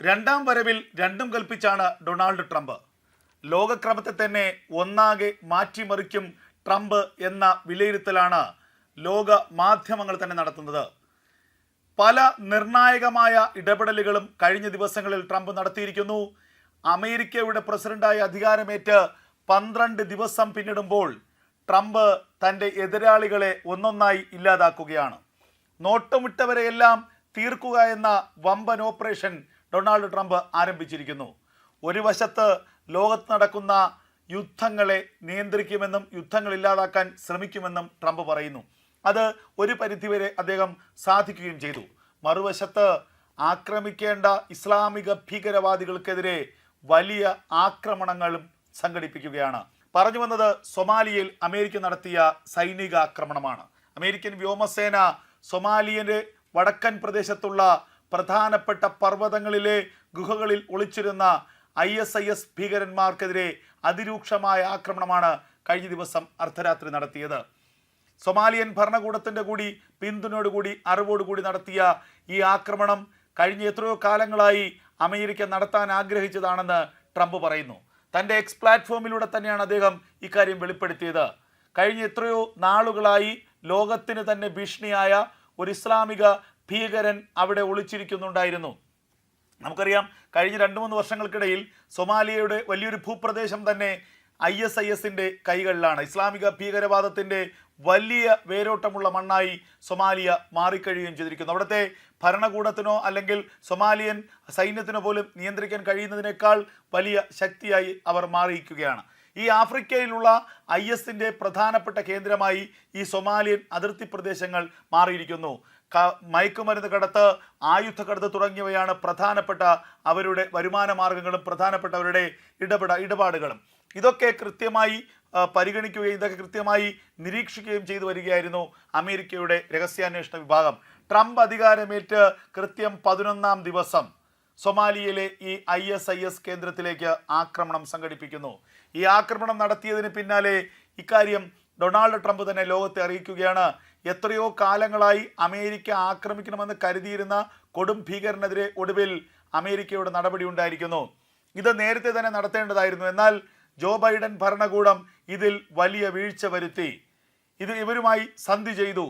രണ്ടാം വരവിൽ രണ്ടും കൽപ്പിച്ചാണ് ഡൊണാൾഡ് ട്രംപ്. ലോകക്രമത്തെ തന്നെ ഒന്നാകെ മാറ്റിമറിക്കും ട്രംപ് എന്ന വിലയിരുത്തലാണ് ലോക മാധ്യമങ്ങൾ തന്നെ നടത്തുന്നത്. പല നിർണായകമായ ഇടപെടലുകളും കഴിഞ്ഞ ദിവസങ്ങളിൽ ട്രംപ് നടത്തിയിരിക്കുന്നു. അമേരിക്കയുടെ പ്രസിഡന്റായി അധികാരമേറ്റ് പന്ത്രണ്ട് ദിവസം പിന്നിടുമ്പോൾ ട്രംപ് തന്റെ എതിരാളികളെ ഒന്നൊന്നായി ഇല്ലാതാക്കുകയാണ്. നോട്ടമിട്ടവരെയെല്ലാം തീർക്കുക എന്ന വമ്പൻ ഓപ്പറേഷൻ ഡൊണാൾഡ് ട്രംപ് ആരംഭിച്ചിരിക്കുന്നു. ഒരു വശത്ത് ലോകത്ത് നടക്കുന്ന യുദ്ധങ്ങളെ നിയന്ത്രിക്കുമെന്നും യുദ്ധങ്ങൾ ഇല്ലാതാക്കാൻ ശ്രമിക്കുമെന്നും ട്രംപ് പറയുന്നു. അത് ഒരു പരിധിവരെ അദ്ദേഹം സാധിക്കുകയും ചെയ്തു. മറുവശത്ത് ആക്രമിക്കേണ്ട ഇസ്ലാമിക ഭീകരവാദികൾക്കെതിരെ വലിയ ആക്രമണങ്ങളും സംഘടിപ്പിക്കുകയാണ്. പറഞ്ഞു വന്നത് സൊമാലിയയിൽ അമേരിക്ക നടത്തിയ സൈനിക ആക്രമണമാണ് അമേരിക്കൻ വ്യോമസേന സൊമാലിയന്റെ വടക്കൻ പ്രദേശത്തുള്ള പ്രധാനപ്പെട്ട പർവതങ്ങളിലെ ഗുഹകളിൽ ഒളിച്ചിരുന്ന ഐ എസ് ഐ എസ് ഭീകരന്മാർക്കെതിരെ അതിരൂക്ഷമായ ആക്രമണമാണ് കഴിഞ്ഞ ദിവസം അർദ്ധരാത്രി നടത്തിയത്. സൊമാലിയൻ ഭരണകൂടത്തിന്റെ കൂടി പിന്തുണയോടുകൂടി അറിവോടുകൂടി നടത്തിയ ഈ ആക്രമണം കഴിഞ്ഞ എത്രയോ കാലങ്ങളായി അമേരിക്ക നടത്താൻ ആഗ്രഹിച്ചതാണെന്ന് ട്രംപ് പറയുന്നു. തന്റെ എക്സ് പ്ലാറ്റ്ഫോമിലൂടെ തന്നെയാണ് അദ്ദേഹം ഇക്കാര്യം വെളിപ്പെടുത്തിയത്. കഴിഞ്ഞ എത്രയോ നാളുകളായി ലോകത്തിന് തന്നെ ഭീഷണിയായ ഒരു ഇസ്ലാമിക ഭീകരൻ അവിടെ ഒളിച്ചിരിക്കുന്നുണ്ടായിരുന്നു. നമുക്കറിയാം കഴിഞ്ഞ രണ്ട് മൂന്ന് വർഷങ്ങൾക്കിടയിൽ സൊമാലിയയുടെ വലിയൊരു ഭൂപ്രദേശം തന്നെ ഐ എസ് ഐ എസിന്റെ കൈകളിലാണ്. ഇസ്ലാമിക ഭീകരവാദത്തിന്റെ വലിയ വേരോട്ടമുള്ള മണ്ണായി സൊമാലിയ മാറിക്കഴിയുകയും ചെയ്തിരിക്കുന്നു. അവിടുത്തെ ഭരണകൂടത്തിനോ അല്ലെങ്കിൽ സൊമാലിയൻ സൈന്യത്തിനോ പോലും നിയന്ത്രിക്കാൻ കഴിയുന്നതിനേക്കാൾ വലിയ ശക്തിയായി അവർ മാറിയിരിക്കുകയാണ്. ഈ ആഫ്രിക്കയിലുള്ള ഐ എസിന്റെ പ്രധാനപ്പെട്ട കേന്ദ്രമായി ഈ സൊമാലിയൻ അതിർത്തി പ്രദേശങ്ങൾ മാറിയിരിക്കുന്നു. മയക്കുമരുന്ന് കടത്ത് ആയുധ കടത്ത് തുടങ്ങിയവയാണ് പ്രധാനപ്പെട്ട അവരുടെ വരുമാന മാർഗങ്ങളും പ്രധാനപ്പെട്ട അവരുടെ ഇടപെട ഇടപാടുകളും. ഇതൊക്കെ കൃത്യമായി പരിഗണിക്കുകയും ഇതൊക്കെ കൃത്യമായി നിരീക്ഷിക്കുകയും ചെയ്തു വരികയായിരുന്നു അമേരിക്കയുടെ രഹസ്യാന്വേഷണ വിഭാഗം. ട്രംപ് അധികാരമേറ്റ് കൃത്യം പതിനൊന്നാം ദിവസം സൊമാലിയയിലെ ഈ ഐ എസ് ഐ എസ് കേന്ദ്രത്തിലേക്ക് ആക്രമണം സംഘടിപ്പിക്കുന്നു. ഈ ആക്രമണം നടത്തിയതിന് പിന്നാലെ ഇക്കാര്യം ഡൊണാൾഡ് ട്രംപ് തന്നെ ലോകത്തെ അറിയിക്കുകയാണ്. എത്രയോ കാലങ്ങളായി അമേരിക്ക ആക്രമിക്കണമെന്ന് കരുതിയിരുന്ന കൊടും ഭീകരനെതിരെ ഒടുവിൽ അമേരിക്കയുടെ നടപടി ഉണ്ടായിരിക്കുന്നു. ഇത് നേരത്തെ തന്നെ നടത്തേണ്ടതായിരുന്നു. എന്നാൽ ജോ ബൈഡൻ ഭരണകൂടം ഇതിൽ വലിയ വീഴ്ച വരുത്തി. ഇത് ഇവരുമായി സന്ധി ചെയ്തു.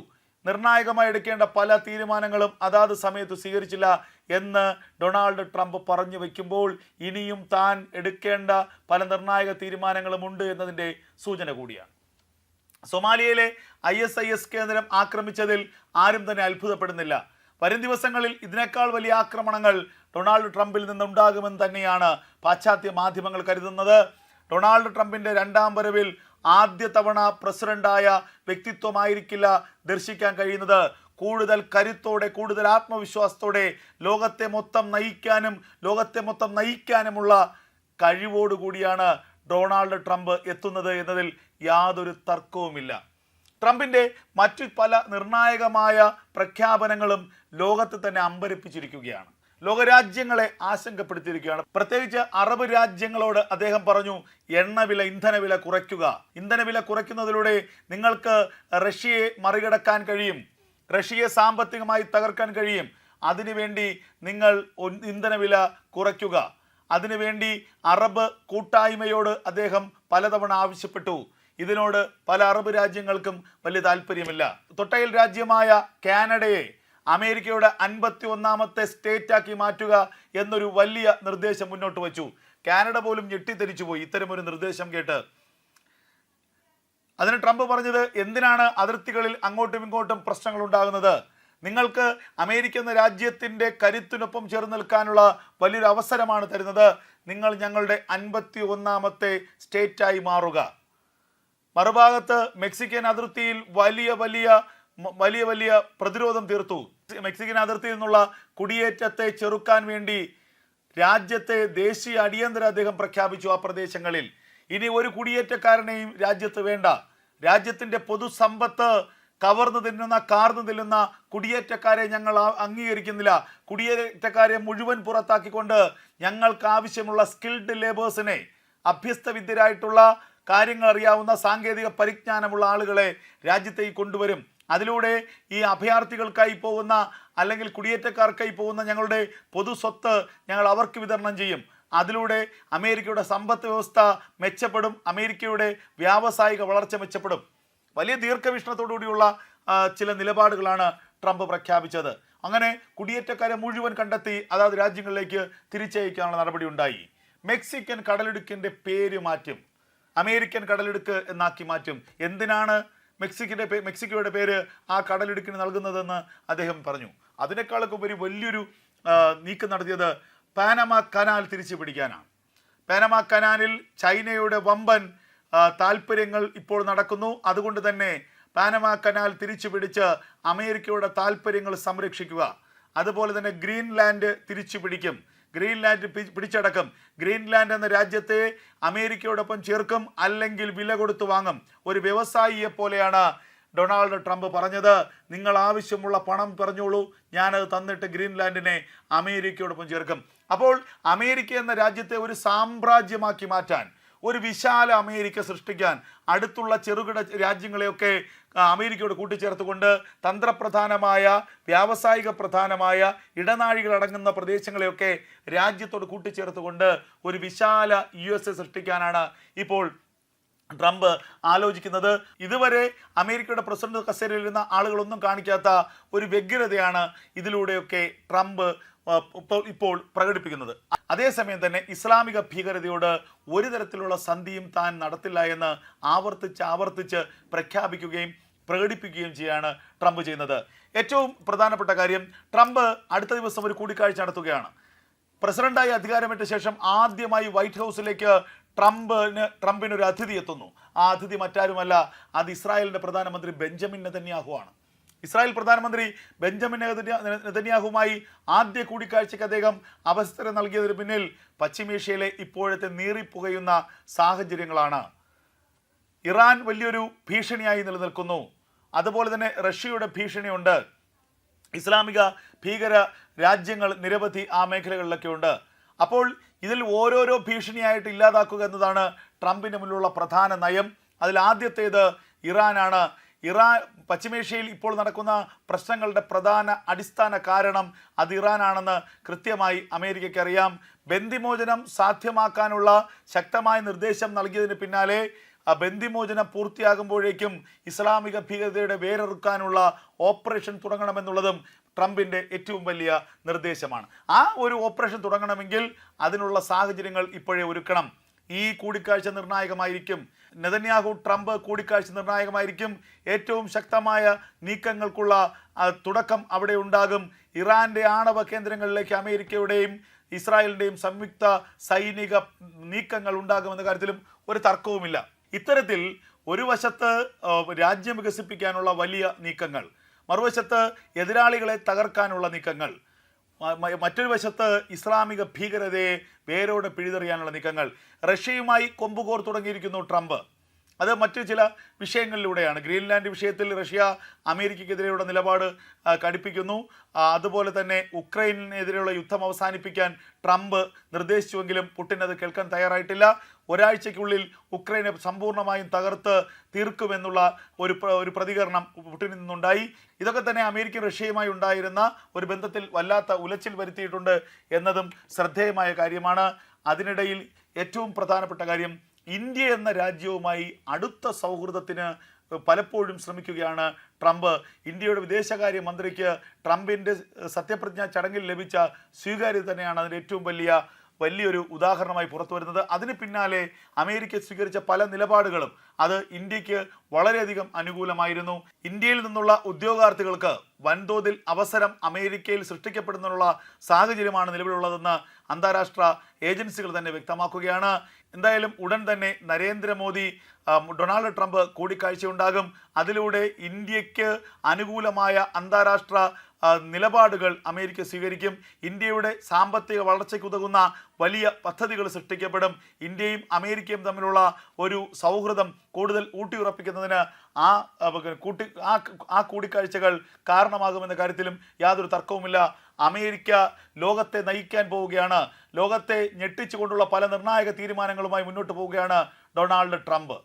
നിർണായകമായി എടുക്കേണ്ട പല തീരുമാനങ്ങളും അതാത് സമയത്ത് സ്വീകരിച്ചില്ല എന്ന് ഡൊണാൾഡ് ട്രംപ് പറഞ്ഞു വയ്ക്കുമ്പോൾ ഇനിയും താൻ എടുക്കേണ്ട പല നിർണായക തീരുമാനങ്ങളുമുണ്ട് എന്നതിന്റെ സൂചന കൂടിയാണ്. സൊമാലിയയിലെ ഐ എസ് ഐ എസ് കേന്ദ്രം ആക്രമിച്ചതിൽ ആരും തന്നെ അത്ഭുതപ്പെടുന്നില്ല. വരും ദിവസങ്ങളിൽ ഇതിനേക്കാൾ വലിയ ആക്രമണങ്ങൾ ഡൊണാൾഡ് ട്രംപിൽ നിന്നുണ്ടാകുമെന്ന് തന്നെയാണ് പാശ്ചാത്യ മാധ്യമങ്ങൾ കരുതുന്നത്. ഡൊണാൾഡ് ട്രംപിന്റെ രണ്ടാം വരവിൽ ആദ്യ തവണ പ്രസിഡന്റായ വ്യക്തിത്വമായിരിക്കില്ല ദർശിക്കാൻ കഴിയുന്നത്. കൂടുതൽ കരുത്തോടെ കൂടുതൽ ആത്മവിശ്വാസത്തോടെ ലോകത്തെ മൊത്തം നയിക്കാനും ലോകത്തെ മൊത്തം നയിക്കാനുമുള്ള കഴിവോടുകൂടിയാണ് ഡൊണാൾഡ് ട്രംപ് എത്തുന്നത് എന്നതിൽ യാതൊരു തർക്കവുമില്ല. ട്രംപിന്റെ മറ്റു പല നിർണായകമായ പ്രഖ്യാപനങ്ങളും ലോകത്ത് തന്നെ അമ്പരപ്പിച്ചിരിക്കുകയാണ്. ലോകരാജ്യങ്ങളെ ആശങ്കപ്പെടുത്തിയിരിക്കുകയാണ്. പ്രത്യേകിച്ച് അറബ് രാജ്യങ്ങളോട് അദ്ദേഹം പറഞ്ഞു എണ്ണവില ഇന്ധനവില കുറയ്ക്കുക. ഇന്ധനവില കുറയ്ക്കുന്നതിലൂടെ നിങ്ങൾക്ക് റഷ്യയെ മറികടക്കാൻ കഴിയും. റഷ്യയെ സാമ്പത്തികമായി തകർക്കാൻ കഴിയും. അതിനുവേണ്ടി നിങ്ങൾ ഇന്ധനവില കുറയ്ക്കുക. അതിനുവേണ്ടി അറബ് കൂട്ടായ്മയോട് അദ്ദേഹം പലതവണ ആവശ്യപ്പെട്ടു. ഇതിനോട് പല അറബ് രാജ്യങ്ങൾക്കും വലിയ താല്പര്യമില്ല. തൊട്ടയിൽ രാജ്യമായ കാനഡയെ അമേരിക്കയുടെ അൻപത്തി ഒന്നാമത്തെ സ്റ്റേറ്റാക്കി മാറ്റുക എന്നൊരു വലിയ നിർദ്ദേശം മുന്നോട്ട് വച്ചു. കാനഡ പോലും ഞെട്ടിത്തെരിച്ചു പോയി ഇത്തരമൊരു നിർദ്ദേശം കേട്ട്. അതിന് ട്രംപ് പറഞ്ഞത് എന്തിനാണ് അതിർത്തികളിൽ അങ്ങോട്ടും ഇങ്ങോട്ടും പ്രശ്നങ്ങൾ ഉണ്ടാകുന്നത് നിങ്ങൾക്ക് അമേരിക്ക എന്ന രാജ്യത്തിന്റെ കരുത്തിനൊപ്പം ചേർന്ന് നിൽക്കാനുള്ള വലിയൊരു അവസരമാണ് തരുന്നത്. നിങ്ങൾ ഞങ്ങളുടെ അൻപത്തി ഒന്നാമത്തെ സ്റ്റേറ്റായി മാറുക. മറുഭാഗത്ത് മെക്സിക്കൻ അതിർത്തിയിൽ വലിയ വലിയ വലിയ വലിയ പ്രതിരോധം തീർത്തു. മെക്സിക്കൻ അതിർത്തിയിൽ നിന്നുള്ള കുടിയേറ്റത്തെ ചെറുക്കാൻ വേണ്ടി രാജ്യത്തെ ദേശീയ അടിയന്തര അദ്ദേഹം പ്രഖ്യാപിച്ചു ആ പ്രദേശങ്ങളിൽ. ഇനി ഒരു കുടിയേറ്റക്കാരനെയും രാജ്യത്ത് വേണ്ട. രാജ്യത്തിന്റെ പൊതുസമ്പത്ത് കവർന്നു തിന്നുന്ന കാർന്നു തിന്നുന്ന കുടിയേറ്റക്കാരെ ഞങ്ങൾ അംഗീകരിക്കുന്നില്ല. കുടിയേറ്റക്കാരെ മുഴുവൻ പുറത്താക്കിക്കൊണ്ട് ഞങ്ങൾക്ക് ആവശ്യമുള്ള സ്കിൽഡ് ലേബേഴ്സിനെ അഭ്യസ്ത വിദ്യരായിട്ടുള്ള കാര്യങ്ങൾ അറിയാവുന്ന സാങ്കേതിക പരിജ്ഞാനമുള്ള ആളുകളെ രാജ്യത്തേക്ക് കൊണ്ടുവരും. അതിലൂടെ ഈ അഭയാർത്ഥികൾക്കായി പോകുന്ന അല്ലെങ്കിൽ കുടിയേറ്റക്കാർക്കായി പോകുന്ന ഞങ്ങളുടെ പൊതു സ്വത്ത് ഞങ്ങൾ അവർക്ക് വിതരണം ചെയ്യും. അതിലൂടെ അമേരിക്കയുടെ സമ്പദ് വ്യവസ്ഥ മെച്ചപ്പെടും. അമേരിക്കയുടെ വ്യാവസായിക വളർച്ച മെച്ചപ്പെടും. വലിയ ദീർഘവീക്ഷണത്തോടുകൂടിയുള്ള ചില നിലപാടുകളാണ് ട്രംപ് പ്രഖ്യാപിച്ചത്. അങ്ങനെ കുടിയേറ്റക്കാരെ മുഴുവൻ കണ്ടെത്തി അതാത് രാജ്യങ്ങളിലേക്ക് തിരിച്ചയക്കാനുള്ള നടപടി ഉണ്ടായി മെക്സിക്കൻ കടലിടുക്കിന്റെ പേര് മാറ്റും. അമേരിക്കൻ കടലിടുക്ക് എന്നാക്കി മാറ്റും. എന്തിനാണ് മെക്സിക്കിന്റെ പേ- മെക്സിക്കോയുടെ പേര് ആ കടലിടുക്കിന് നൽകുന്നതെന്ന് അദ്ദേഹം പറഞ്ഞു. അതിനേക്കാളൊക്കെ ഉപരി വലിയൊരു നീക്കം നടത്തിയത് പാനമ കനാൽ തിരിച്ചു പിടിക്കാനാണ് പാനമ കനാലിൽ ചൈനയുടെ വമ്പൻ താല്പര്യങ്ങൾ ഇപ്പോൾ നടക്കുന്നു. അതുകൊണ്ട് തന്നെ പാനമ കനാൽ തിരിച്ചു പിടിച്ച് അമേരിക്കയുടെ താല്പര്യങ്ങൾ സംരക്ഷിക്കുക. അതുപോലെ തന്നെ ഗ്രീൻലാൻഡ് തിരിച്ചു പിടിക്കും ഗ്രീൻലാൻഡ് പിടിച്ചടക്കും. ഗ്രീൻലാൻഡ് എന്ന രാജ്യത്തെ അമേരിക്കയോടൊപ്പം ചേർക്കും അല്ലെങ്കിൽ വില കൊടുത്തു വാങ്ങും. ഒരു വ്യവസായിയെ പോലെയാണ് ഡൊണാൾഡ് ട്രംപ് പറഞ്ഞത്. നിങ്ങൾ ആവശ്യമുള്ള പണം പറഞ്ഞോളൂ. ഞാനത് തന്നിട്ട് ഗ്രീൻലാൻഡിനെ അമേരിക്കയോടൊപ്പം ചേർക്കും. അപ്പോൾ അമേരിക്ക എന്ന രാജ്യത്തെ ഒരു സാമ്രാജ്യമാക്കി മാറ്റാൻ ഒരു വിശാല അമേരിക്ക സൃഷ്ടിക്കാൻ അടുത്തുള്ള ചെറുകിട രാജ്യങ്ങളെയൊക്കെ അമേരിക്കയോട് കൂട്ടിച്ചേർത്തുകൊണ്ട് തന്ത്രപ്രധാനമായ വ്യാവസായിക പ്രധാനമായ ഇടനാഴികളടങ്ങുന്ന പ്രദേശങ്ങളെയൊക്കെ രാജ്യത്തോട് കൂട്ടിച്ചേർത്തുകൊണ്ട് ഒരു വിശാല യു സൃഷ്ടിക്കാനാണ് ഇപ്പോൾ ട്രംപ് ആലോചിക്കുന്നത് ഇതുവരെ അമേരിക്കയുടെ പ്രസിഡന്റ് കസേരയിലിരുന്ന ആളുകളൊന്നും കാണിക്കാത്ത ഒരു വ്യഗ്രതയാണ് ഇതിലൂടെയൊക്കെ ട്രംപ് ഇപ്പോൾ പ്രകടിപ്പിക്കുന്നത്. അതേസമയം തന്നെ ഇസ്ലാമിക ഭീകരതയോട് ഒരു തരത്തിലുള്ള സന്ധിയും താൻ നടത്തില്ല എന്ന് ആവർത്തിച്ച് ആവർത്തിച്ച് പ്രഖ്യാപിക്കുകയും പ്രകടിപ്പിക്കുകയും ചെയ്യാണ് ട്രംപ് ചെയ്യുന്നത്. ഏറ്റവും പ്രധാനപ്പെട്ട കാര്യം ട്രംപ് അടുത്ത ദിവസം ഒരു കൂടിക്കാഴ്ച നടത്തുകയാണ്. പ്രസിഡന്റായി അധികാരമേറ്റ ശേഷം ആദ്യമായി വൈറ്റ് ഹൗസിലേക്ക് ട്രംപിന് ട്രംപിന് ഒരു അതിഥി എത്തുന്നു. ആ അതിഥി മറ്റാരുമല്ല അത് ഇസ്രായേലിന്റെ പ്രധാനമന്ത്രി ബെഞ്ചമിൻ നെതന്യാഹു ആണ് ഇസ്രായേൽ പ്രധാനമന്ത്രി ബെഞ്ചമിൻ നെതന്യാ- നെതന്യാഹുമായി ആദ്യ കൂടിക്കാഴ്ചയ്ക്ക് അദ്ദേഹം അവസരം നൽകിയതിന് പിന്നിൽ പശ്ചിമേഷ്യയിലെ ഇപ്പോഴത്തെ നീറിപ്പുകയുന്ന സാഹചര്യങ്ങളാണ്. ഇറാൻ വലിയൊരു ഭീഷണിയായി നിലനിൽക്കുന്നു. അതുപോലെ തന്നെ റഷ്യയുടെ ഭീഷണിയുണ്ട്. ഇസ്ലാമിക ഭീകര രാജ്യങ്ങൾ നിരവധി ആ മേഖലകളിലൊക്കെ ഉണ്ട് അപ്പോൾ ഇതിൽ ഓരോരോ ഭീഷണിയായിട്ട് ഇല്ലാതാക്കുക എന്നതാണ് ട്രംപിന് മുന്നിലുള്ള പ്രധാന നയം. അതിൽ ആദ്യത്തേത് ഇറാനാണ്. ഇറാൻ പശ്ചിമേഷ്യയിൽ ഇപ്പോൾ നടക്കുന്ന പ്രശ്നങ്ങളുടെ പ്രധാന അടിസ്ഥാന കാരണം അത് ഇറാനാണെന്ന് കൃത്യമായി അമേരിക്കയ്ക്ക് അറിയാം സാധ്യമാക്കാനുള്ള ശക്തമായ നിർദ്ദേശം നൽകിയതിന് പിന്നാലെ ആ ബന്ദിമോചനം പൂർത്തിയാകുമ്പോഴേക്കും ഇസ്ലാമിക ഭീകരതയുടെ വേരറുക്കാനുള്ള ഓപ്പറേഷൻ തുടങ്ങണമെന്നുള്ളതും ട്രംപിന്റെ ഏറ്റവും വലിയ നിർദ്ദേശമാണ്. ആ ഒരു ഓപ്പറേഷൻ തുടങ്ങണമെങ്കിൽ അതിനുള്ള സാഹചര്യങ്ങൾ ഇപ്പോഴേ ഒരുക്കണം. ഈ കൂടിക്കാഴ്ച നിർണായകമായിരിക്കും. നെതന്യാഹു ട്രംപ് കൂടിക്കാഴ്ച നിർണായകമായിരിക്കും. ഏറ്റവും ശക്തമായ നീക്കങ്ങൾക്കുള്ള തുടക്കം അവിടെ ഉണ്ടാകും. ഇറാന്റെ ആണവ കേന്ദ്രങ്ങളിലേക്ക് അമേരിക്കയുടെയും ഇസ്രായേലിന്റെയും സംയുക്ത സൈനിക നീക്കങ്ങൾ ഉണ്ടാകുമെന്ന കാര്യത്തിലും ഒരു തർക്കവുമില്ല. ഇത്തരത്തിൽ ഒരു വശത്ത് രാജ്യം വികസിപ്പിക്കാനുള്ള വലിയ നീക്കങ്ങൾ മറുവശത്ത് എതിരാളികളെ തകർക്കാനുള്ള നീക്കങ്ങൾ മറ്റൊരു വശത്ത് ഇസ്ലാമിക ഭീകരതയെ വേരോടെ പിഴുതെറിയാനുള്ള നീക്കങ്ങൾ. റഷ്യയുമായി കൊമ്പുകോർ തുടങ്ങിയിരിക്കുന്നു ട്രംപ്. അത് മറ്റു ചില വിഷയങ്ങളിലൂടെയാണ്. ഗ്രീൻലാൻഡ് വിഷയത്തിൽ റഷ്യ അമേരിക്കയ്ക്കെതിരെയുള്ള നിലപാട് കടുപ്പിക്കുന്നു. അതുപോലെ തന്നെ ഉക്രൈനെതിരെയുള്ള യുദ്ധം അവസാനിപ്പിക്കാൻ ട്രംപ് നിർദ്ദേശിച്ചുവെങ്കിലും പുടിൻ അത് കേൾക്കാൻ തയ്യാറായിട്ടില്ല. ഒരാഴ്ചയ്ക്കുള്ളിൽ ഉക്രൈനെ സമ്പൂർണമായും തകർത്ത് തീർക്കുമെന്നുള്ള ഒരു ഒരു പ്രതികരണം പുട്ടിനിൽ നിന്നുണ്ടായി. ഇതൊക്കെ തന്നെ അമേരിക്ക റഷ്യയുമായി ഉണ്ടായിരുന്ന ഒരു ബന്ധത്തിൽ വല്ലാത്ത ഉലച്ചിൽ വരുത്തിയിട്ടുണ്ട് എന്നതും ശ്രദ്ധേയമായ കാര്യമാണ്. അതിനിടയിൽ ഏറ്റവും പ്രധാനപ്പെട്ട കാര്യം ഇന്ത്യ എന്ന രാജ്യവുമായി അടുത്ത സൗഹൃദത്തിന് പലപ്പോഴും ശ്രമിക്കുകയാണ് ട്രംപ്. ഇന്ത്യയുടെ വിദേശകാര്യ മന്ത്രിക്ക് ട്രംപിന്റെ സത്യപ്രതിജ്ഞാ ചടങ്ങിൽ ലഭിച്ച സ്വീകാര്യത തന്നെയാണ് അതിന്റെ ഏറ്റവും വലിയ വലിയൊരു ഉദാഹരണമായി പുറത്തു വരുന്നത്. അതിന് പിന്നാലെ അമേരിക്ക സ്വീകരിച്ച പല നിലപാടുകളും അത് ഇന്ത്യയ്ക്ക് വളരെയധികം അനുകൂലമായിരുന്നു. ഇന്ത്യയിൽ നിന്നുള്ള ഉദ്യോഗാർത്ഥികൾക്ക് വൻതോതിൽ അവസരം അമേരിക്കയിൽ സൃഷ്ടിക്കപ്പെടുന്നതിനുള്ള സാഹചര്യമാണ് നിലവിലുള്ളതെന്ന് അന്താരാഷ്ട്ര ഏജൻസികൾ തന്നെ വ്യക്തമാക്കുകയാണ്. എന്തായാലും ഉടൻ തന്നെ നരേന്ദ്രമോദി ഡൊണാൾഡ് ട്രംപ് കൂടിക്കാഴ്ചയുണ്ടാകും. അതിലൂടെ ഇന്ത്യയ്ക്ക് അനുകൂലമായ അന്താരാഷ്ട്ര നിലപാടുകൾ അമേരിക്ക സ്വീകരിക്കും. ഇന്ത്യയുടെ സാമ്പത്തിക വളർച്ചയ്ക്ക് ഉതകുന്ന വലിയ പദ്ധതികൾ സൃഷ്ടിക്കപ്പെടും. ഇന്ത്യയും അമേരിക്കയും തമ്മിലുള്ള ഒരു സൗഹൃദം കൂടുതൽ ഊട്ടിയുറപ്പിക്കുന്നതിന് ആ കൂട്ടി ആ ആ കൂടിക്കാഴ്ചകൾ കാരണമാകുമെന്ന കാര്യത്തിലും യാതൊരു തർക്കവുമില്ല. അമേരിക്ക ലോകത്തെ നയിക്കാൻ പോവുകയാണ്. ലോകത്തെ ഞെട്ടിച്ചുകൊണ്ടുള്ള പല നിർണായക തീരുമാനങ്ങളുമായി മുന്നോട്ട് പോവുകയാണ് ഡൊണാൾഡ് ട്രംപ്.